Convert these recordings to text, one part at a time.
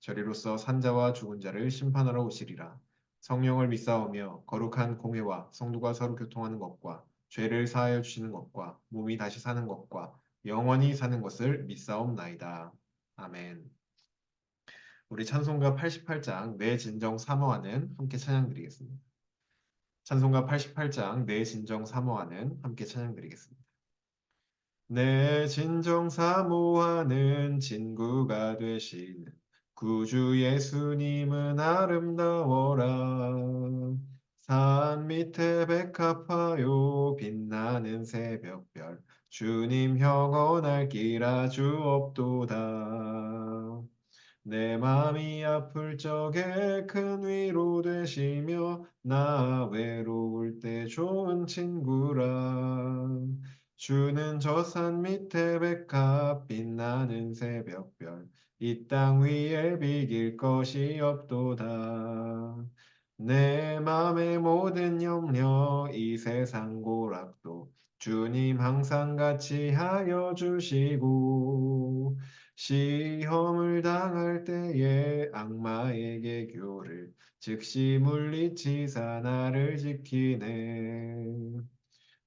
저리로서 산자와 죽은 자를 심판하러 오시리라. 성령을 믿사오며 거룩한 공회와 성도가 서로 교통하는 것과 죄를 사하여 주시는 것과 몸이 다시 사는 것과 영원히 사는 것을 믿사옵나이다. 아멘. 우리 찬송가 88장 내 진정 사모하는 함께 찬양드리겠습니다. 찬송가 88장 내 진정 사모하는 함께 찬양드리겠습니다. 내 진정 사모하는 친구가 되시는 구주 예수님은 아름다워라. 산 밑에 백합화요 빛나는 새벽별 주님 영원할 길 아주 없도다. 내 맘이 아플 적에 큰 위로 되시며 나 외로울 때 좋은 친구라. 주는 저 산 밑에 백합 빛나는 새벽별 이 땅 위에 비길 것이 없도다. 내 맘의 모든 염려 이 세상 고락도 주님 항상 같이 하여 주시고 시험을 당할 때에 악마에게 교를 즉시 물리치사 나를 지키네.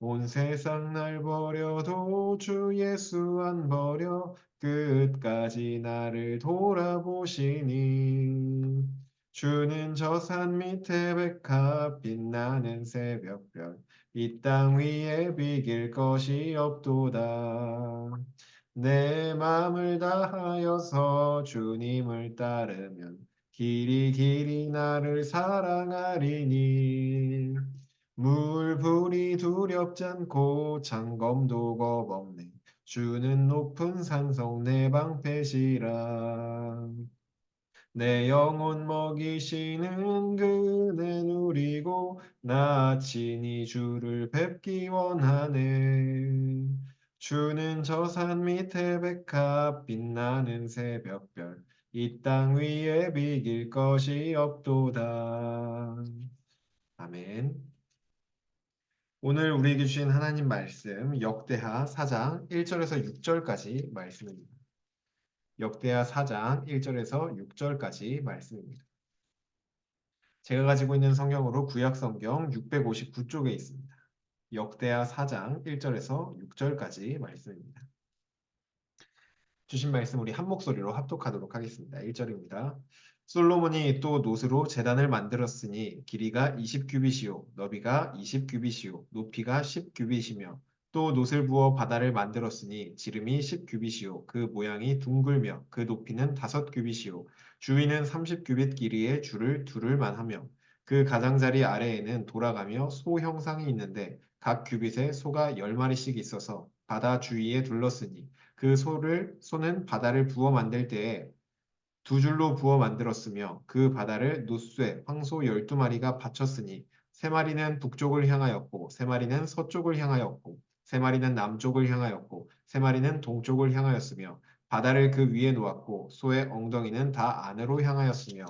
온 세상 날 버려도 주 예수 안 버려 끝까지 나를 돌아보시니 주는 저 산 밑에 백합 빛나는 새벽별 이 땅 위에 비길 것이 없도다. 내 맘을 다하여서 주님을 따르면 길이 길이 나를 사랑하리니. 물불이 두렵지 않고 장검도 겁없네 주는 높은 산성 내 방패시라. 내 영혼 먹이시는 그네 누리고 나 친히 주를 뵙기 원하네. 주는 저 산 밑에 백합 빛나는 새벽별 이 땅 위에 비길 것이 없도다. 아멘 오늘 우리에게 주신 하나님 말씀 역대하 4장 1절에서 6절까지 말씀입니다. 역대하 4장 1절에서 6절까지 말씀입니다. 제가 가지고 있는 성경으로 구약 성경 659쪽에 있습니다. 역대하 4장 1절에서 6절까지 말씀입니다. 주신 말씀 우리 한 목소리로 합독하도록 하겠습니다. 1절입니다. 솔로몬이 또 노스로 재단을 만들었으니 길이가 20규빗이요 너비가 20규빗이요 높이가 10규빗이며 또 노스를 부어 바다를 만들었으니 지름이 10규빗이요 그 모양이 둥글며 그 높이는 5규빗이요 주위는 30규빗 길이의 줄을 두를 만 하며 그 가장자리 아래에는 돌아가며 소 형상이 있는데 각 규빗에 소가 10마리씩 있어서 바다 주위에 둘렀으니 그 소를 소는 바다를 부어 만들 때에 두 줄로 부어 만들었으며 그 바다를 노쇠 황소 열두 마리가 바쳤으니 세 마리는 북쪽을 향하였고 세 마리는 서쪽을 향하였고 세 마리는 남쪽을 향하였고 세 마리는 동쪽을 향하였으며 바다를 그 위에 놓았고 소의 엉덩이는 다 안으로 향하였으며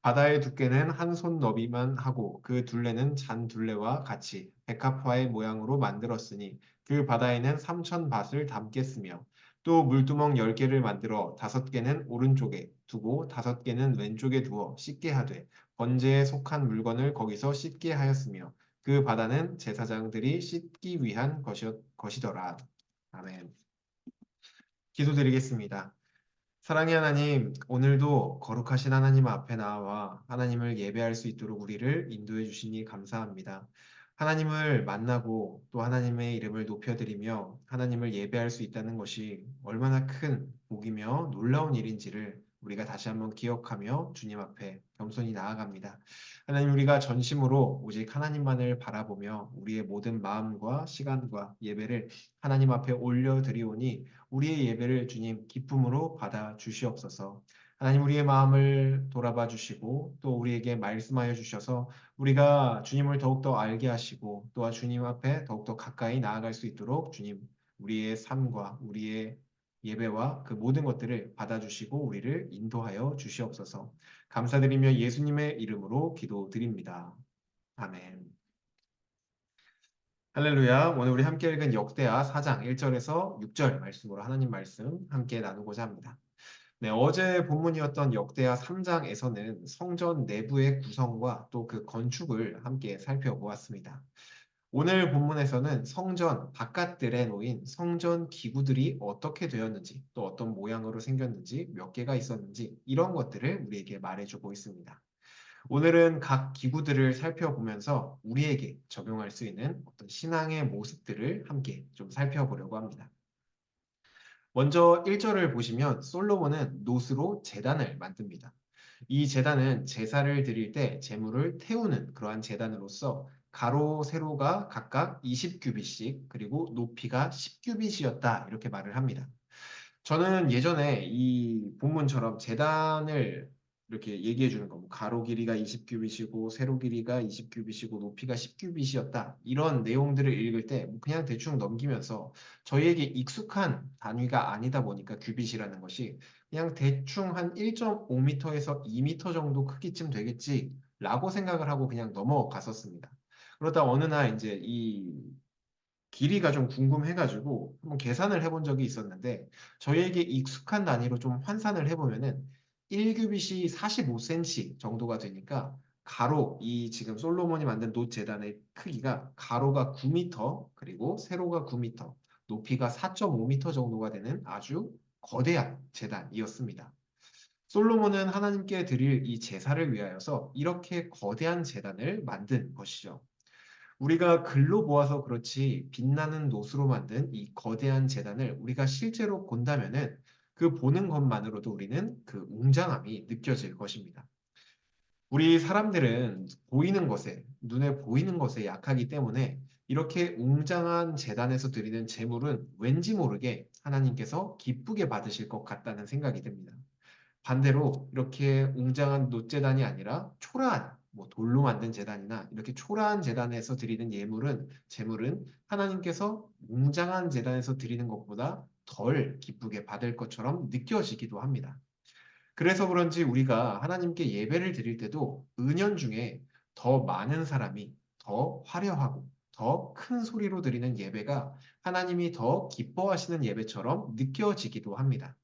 바다의 두께는 한 손 너비만 하고 그 둘레는 잔 둘레와 같이 백합화의 모양으로 만들었으니 그 바다에는 삼천 밭을 담겠으며 또 물두멍 열 개를 만들어 다섯 개는 오른쪽에 두고 다섯 개는 왼쪽에 두어 씻게 하되 번제에 속한 물건을 거기서 씻게 하였으며 그 바다는 제사장들이 씻기 위한 것이었, 것이더라. 아멘. 기도드리겠습니다. 사랑의 하나님, 오늘도 거룩하신 하나님 앞에 나와 하나님을 예배할 수 있도록 우리를 인도해 주시니 감사합니다. 하나님을 만나고 또 하나님의 이름을 높여드리며 하나님을 예배할 수 있다는 것이 얼마나 큰 복이며 놀라운 일인지를 우리가 다시 한번 기억하며 주님 앞에 겸손히 나아갑니다. 하나님 우리가 전심으로 오직 하나님만을 바라보며 우리의 모든 마음과 시간과 예배를 하나님 앞에 올려드리오니 우리의 예배를 주님 기쁨으로 받아 주시옵소서. 하나님 우리의 마음을 돌아봐 주시고 또 우리에게 말씀하여 주셔서 우리가 주님을 더욱더 알게 하시고 또한 주님 앞에 더욱더 가까이 나아갈 수 있도록 주님 우리의 삶과 우리의 예배와 그 모든 것들을 받아주시고 우리를 인도하여 주시옵소서. 감사드리며 예수님의 이름으로 기도드립니다. 아멘. 할렐루야. 오늘 우리 함께 읽은 역대하 4장 1절에서 6절 말씀으로 하나님 말씀 함께 나누고자 합니다. 네, 어제 본문이었던 역대하 3장에서는 성전 내부의 구성과 또 그 건축을 함께 살펴보았습니다. 오늘 본문에서는 성전 바깥들에 놓인 성전 기구들이 어떻게 되었는지 또 어떤 모양으로 생겼는지 몇 개가 있었는지 이런 것들을 우리에게 말해주고 있습니다. 오늘은 각 기구들을 살펴보면서 우리에게 적용할 수 있는 어떤 신앙의 모습들을 함께 좀 살펴보려고 합니다. 먼저 1절을 보시면 솔로몬은 노스로 제단을 만듭니다. 이 제단은 제사를 드릴 때 제물을 태우는 그러한 제단으로서 가로, 세로가 각각 20규빗씩 그리고 높이가 10규빗이었다 이렇게 말을 합니다. 저는 예전에 이 본문처럼 재단을 이렇게 얘기해 주는 거, 뭐 가로 길이가 20규빗이고 세로 길이가 20규빗이고 높이가 10규빗이었다. 이런 내용들을 읽을 때뭐 그냥 대충 넘기면서 저희에게 익숙한 단위가 아니다 보니까 규빗이라는 것이 그냥 대충 한 1.5m에서 2m 정도 크기쯤 되겠지라고 생각을 하고 그냥 넘어갔었습니다. 그러다 어느 날 이제 이 길이가 좀 궁금해가지고 한번 계산을 해본 적이 있었는데 저희에게 익숙한 단위로 좀 환산을 해보면은 1규빗이 45cm 정도가 되니까 가로 이 지금 솔로몬이 만든 노 재단의 크기가 가로가 9m 그리고 세로가 9m 높이가 4.5m 정도가 되는 아주 거대한 재단이었습니다. 솔로몬은 하나님께 드릴 이 제사를 위하여서 이렇게 거대한 재단을 만든 것이죠. 우리가 글로 보아서 그렇지 빛나는 노수로 만든 이 거대한 재단을 우리가 실제로 본다면은 그 보는 것만으로도 우리는 그 웅장함이 느껴질 것입니다. 우리 사람들은 보이는 것에, 눈에 보이는 것에 약하기 때문에 이렇게 웅장한 재단에서 드리는 제물은 왠지 모르게 하나님께서 기쁘게 받으실 것 같다는 생각이 듭니다. 반대로 이렇게 웅장한 노재단이 아니라 초라한 뭐 돌로 만든 재단이나 이렇게 초라한 재단에서 드리는 예물은 제물은 하나님께서 웅장한 재단에서 드리는 것보다 덜 기쁘게 받을 것처럼 느껴지기도 합니다. 그래서 그런지 우리가 하나님께 예배를 드릴 때도 은연 중에 더 많은 사람이 더 화려하고 더 큰 소리로 드리는 예배가 하나님이 더 기뻐하시는 예배처럼 느껴지기도 합니다.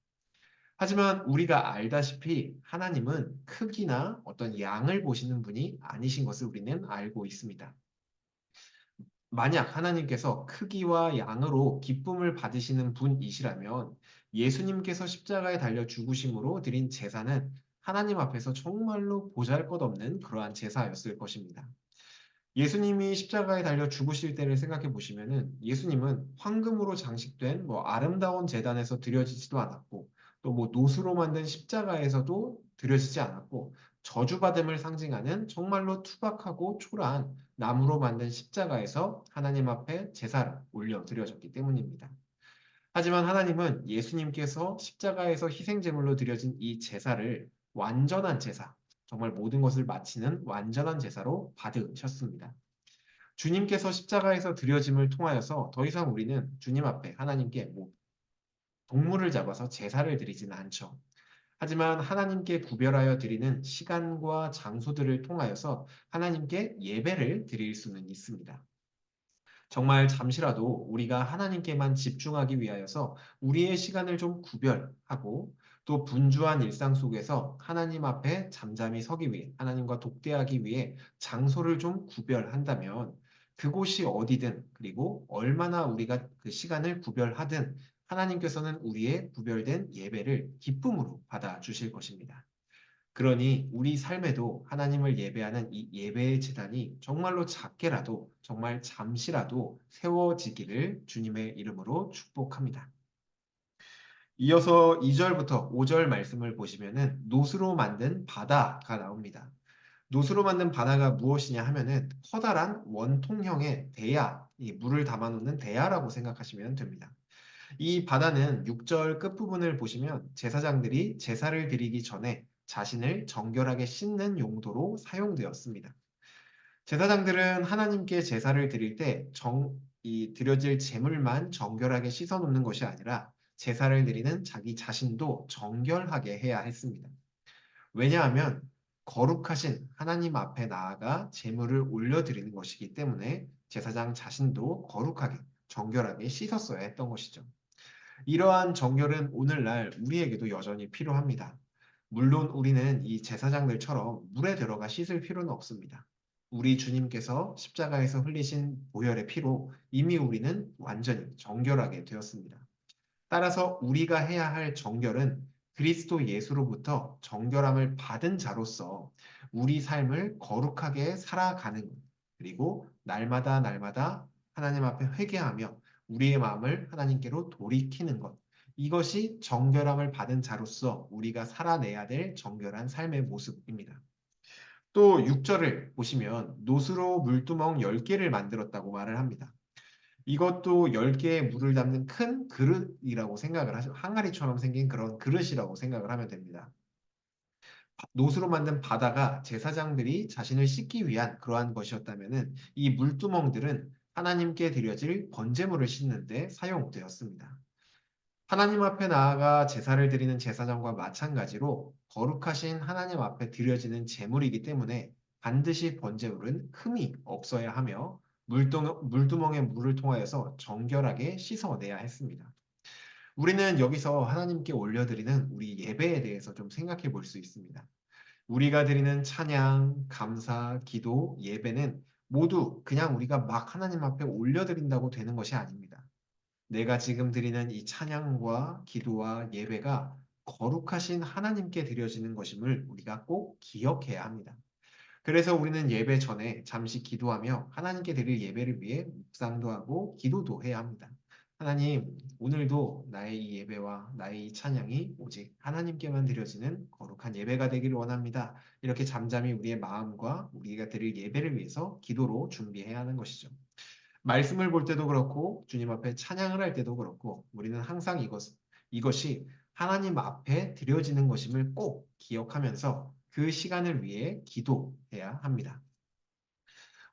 하지만 우리가 알다시피 하나님은 크기나 어떤 양을 보시는 분이 아니신 것을 우리는 알고 있습니다. 만약 하나님께서 크기와 양으로 기쁨을 받으시는 분이시라면 예수님께서 십자가에 달려 죽으심으로 드린 제사는 하나님 앞에서 정말로 보잘 것 없는 그러한 제사였을 것입니다. 예수님이 십자가에 달려 죽으실 때를 생각해 보시면은 예수님은 황금으로 장식된 뭐 아름다운 재단에서 드려지지도 않았고 또 뭐 노수로 만든 십자가에서도 드려지지 않았고 저주받음을 상징하는 정말로 투박하고 초라한 나무로 만든 십자가에서 하나님 앞에 제사를 올려 드려졌기 때문입니다. 하지만 하나님은 예수님께서 십자가에서 희생제물로 드려진 이 제사를 완전한 제사, 정말 모든 것을 마치는 완전한 제사로 받으셨습니다. 주님께서 십자가에서 드려짐을 통하여서 더 이상 우리는 주님 앞에 하나님께 뭐 동물을 잡아서 제사를 드리지는 않죠. 하지만 하나님께 구별하여 드리는 시간과 장소들을 통하여서 하나님께 예배를 드릴 수는 있습니다. 정말 잠시라도 우리가 하나님께만 집중하기 위하여서 우리의 시간을 좀 구별하고 또 분주한 일상 속에서 하나님 앞에 잠잠히 서기 위해 하나님과 독대하기 위해 장소를 좀 구별한다면 그곳이 어디든 그리고 얼마나 우리가 그 시간을 구별하든 하나님께서는 우리의 구별된 예배를 기쁨으로 받아 주실 것입니다. 그러니 우리 삶에도 하나님을 예배하는 이 예배의 재단이 정말로 작게라도 정말 잠시라도 세워지기를 주님의 이름으로 축복합니다. 이어서 2절부터 5절 말씀을 보시면은 노스로 만든 바다가 나옵니다. 노스로 만든 바다가 무엇이냐 하면은 커다란 원통형의 대야, 이 물을 담아놓는 대야라고 생각하시면 됩니다. 이 바다는 6절 끝부분을 보시면 제사장들이 제사를 드리기 전에 자신을 정결하게 씻는 용도로 사용되었습니다. 제사장들은 하나님께 제사를 드릴 때 정, 이 드려질 제물만 정결하게 씻어 놓는 것이 아니라 제사를 드리는 자기 자신도 정결하게 해야 했습니다. 왜냐하면 거룩하신 하나님 앞에 나아가 제물을 올려드리는 것이기 때문에 제사장 자신도 거룩하게 정결하게 씻었어야 했던 것이죠. 이러한 정결은 오늘날 우리에게도 여전히 필요합니다. 물론 우리는 이 제사장들처럼 물에 들어가 씻을 필요는 없습니다. 우리 주님께서 십자가에서 흘리신 보혈의 피로 이미 우리는 완전히 정결하게 되었습니다. 따라서 우리가 해야 할 정결은 그리스도 예수로부터 정결함을 받은 자로서 우리 삶을 거룩하게 살아가는 것, 그리고 날마다 날마다 하나님 앞에 회개하며 우리의 마음을 하나님께로 돌이키는 것. 이것이 정결함을 받은 자로서 우리가 살아내야 될 정결한 삶의 모습입니다. 또 6절을 보시면 노스로 물두멍 10개를 만들었다고 말을 합니다. 이것도 10개의 물을 담는 큰 그릇이라고 생각을 하시면 항아리처럼 생긴 그런 그릇이라고 생각을 하면 됩니다. 노스로 만든 바다가 제사장들이 자신을 씻기 위한 그러한 것이었다면 이 물두멍들은 하나님께 드려질 번제물을 씻는데 사용되었습니다. 하나님 앞에 나아가 제사를 드리는 제사장과 마찬가지로 거룩하신 하나님 앞에 드려지는 제물이기 때문에 반드시 번제물은 흠이 없어야 하며 물동, 물두멍의 물을 통하여서 정결하게 씻어내야 했습니다. 우리는 여기서 하나님께 올려드리는 우리 예배에 대해서 좀 생각해 볼 수 있습니다. 우리가 드리는 찬양, 감사, 기도, 예배는 모두 그냥 우리가 막 하나님 앞에 올려드린다고 되는 것이 아닙니다. 내가 지금 드리는 이 찬양과 기도와 예배가 거룩하신 하나님께 드려지는 것임을 우리가 꼭 기억해야 합니다. 그래서 우리는 예배 전에 잠시 기도하며 하나님께 드릴 예배를 위해 묵상도 하고 기도도 해야 합니다. 하나님, 오늘도 나의 이 예배와 나의 이 찬양이 오직 하나님께만 드려지는 거룩한 예배가 되기를 원합니다. 이렇게 잠잠히 우리의 마음과 우리가 드릴 예배를 위해서 기도로 준비해야 하는 것이죠. 말씀을 볼 때도 그렇고 주님 앞에 찬양을 할 때도 그렇고 우리는 항상 이것, 이것이 하나님 앞에 드려지는 것임을 꼭 기억하면서 그 시간을 위해 기도해야 합니다.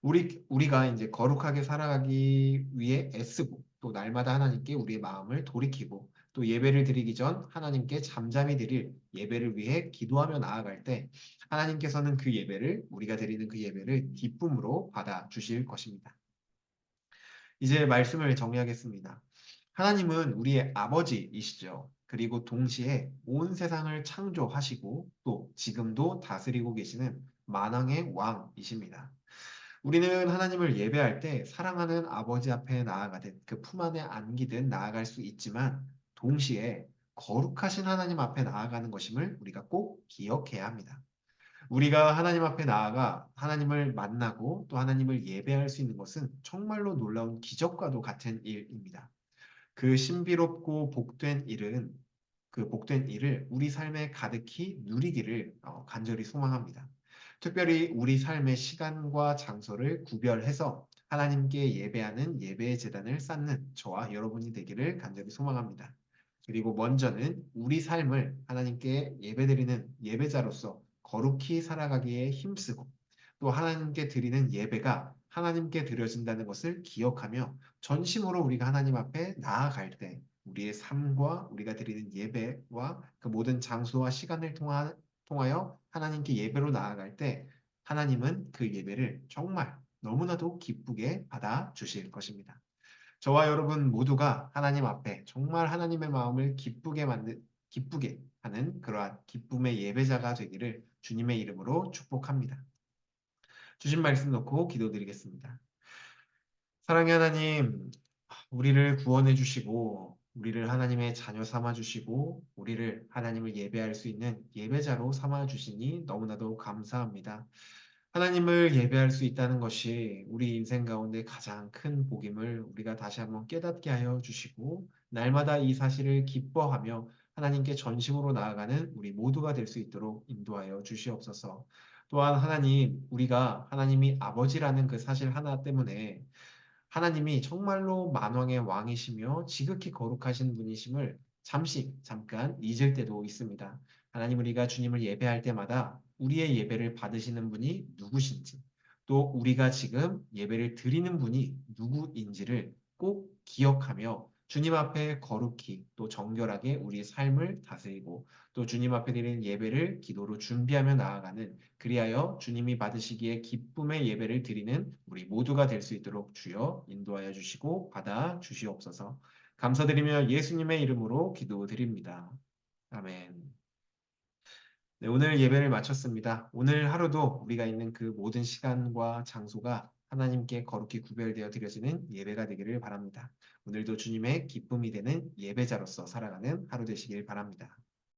우리, 우리가 이제 거룩하게 살아가기 위해 애쓰고 또 날마다 하나님께 우리의 마음을 돌이키고 또 예배를 드리기 전 하나님께 잠잠히 드릴 예배를 위해 기도하며 나아갈 때 하나님께서는 그 예배를 우리가 드리는 그 예배를 기쁨으로 받아 주실 것입니다. 이제 말씀을 정리하겠습니다. 하나님은 우리의 아버지이시죠. 그리고 동시에 온 세상을 창조하시고 또 지금도 다스리고 계시는 만왕의 왕이십니다. 우리는 하나님을 예배할 때 사랑하는 아버지 앞에 나아가듯 그 품 안에 안기듯 나아갈 수 있지만 동시에 거룩하신 하나님 앞에 나아가는 것임을 우리가 꼭 기억해야 합니다. 우리가 하나님 앞에 나아가 하나님을 만나고 또 하나님을 예배할 수 있는 것은 정말로 놀라운 기적과도 같은 일입니다. 그 신비롭고 복된 일은 그 복된 일을 우리 삶에 가득히 누리기를 어, 간절히 소망합니다. 특별히 우리 삶의 시간과 장소를 구별해서 하나님께 예배하는 예배의 재단을 쌓는 저와 여러분이 되기를 간절히 소망합니다. 그리고 먼저는 우리 삶을 하나님께 예배드리는 예배자로서 거룩히 살아가기에 힘쓰고 또 하나님께 드리는 예배가 하나님께 드려진다는 것을 기억하며 전심으로 우리가 하나님 앞에 나아갈 때 우리의 삶과 우리가 드리는 예배와 그 모든 장소와 시간을 통하, 통하여 하나님께 예배로 나아갈 때 하나님은 그 예배를 정말 너무나도 기쁘게 받아 주실 것입니다. 저와 여러분 모두가 하나님 앞에 정말 하나님의 마음을 기쁘게 만든 기쁘게 하는 그러한 기쁨의 예배자가 되기를 주님의 이름으로 축복합니다. 주신 말씀 놓고 기도드리겠습니다. 사랑의 하나님, 우리를 구원해 주시고 우리를 하나님의 자녀 삼아 주시고 우리를 하나님을 예배할 수 있는 예배자로 삼아 주시니 너무나도 감사합니다. 하나님을 예배할 수 있다는 것이 우리 인생 가운데 가장 큰 복임을 우리가 다시 한번 깨닫게 하여 주시고 날마다 이 사실을 기뻐하며 하나님께 전심으로 나아가는 우리 모두가 될 수 있도록 인도하여 주시옵소서. 또한 하나님, 우리가 하나님이 아버지라는 그 사실 하나 때문에 하나님이 정말로 만왕의 왕이시며 지극히 거룩하신 분이심을 잠시, 잠깐 잊을 때도 있습니다. 하나님, 우리가 주님을 예배할 때마다 우리의 예배를 받으시는 분이 누구신지, 또 우리가 지금 예배를 드리는 분이 누구인지를 꼭 기억하며 주님 앞에 거룩히 또 정결하게 우리 삶을 다스리고 또 주님 앞에 드리는 예배를 기도로 준비하며 나아가는 그리하여 주님이 받으시기에 기쁨의 예배를 드리는 우리 모두가 될 수 있도록 주여 인도하여 주시고 받아 주시옵소서. 감사드리며 예수님의 이름으로 기도드립니다. 아멘. 네, 오늘 예배를 마쳤습니다. 오늘 하루도 우리가 있는 그 모든 시간과 장소가 하나님께 거룩히 구별되어 드려지는 예배가 되기를 바랍니다. 오늘도 주님의 기쁨이 되는 예배자로서 살아가는 하루 되시길 바랍니다.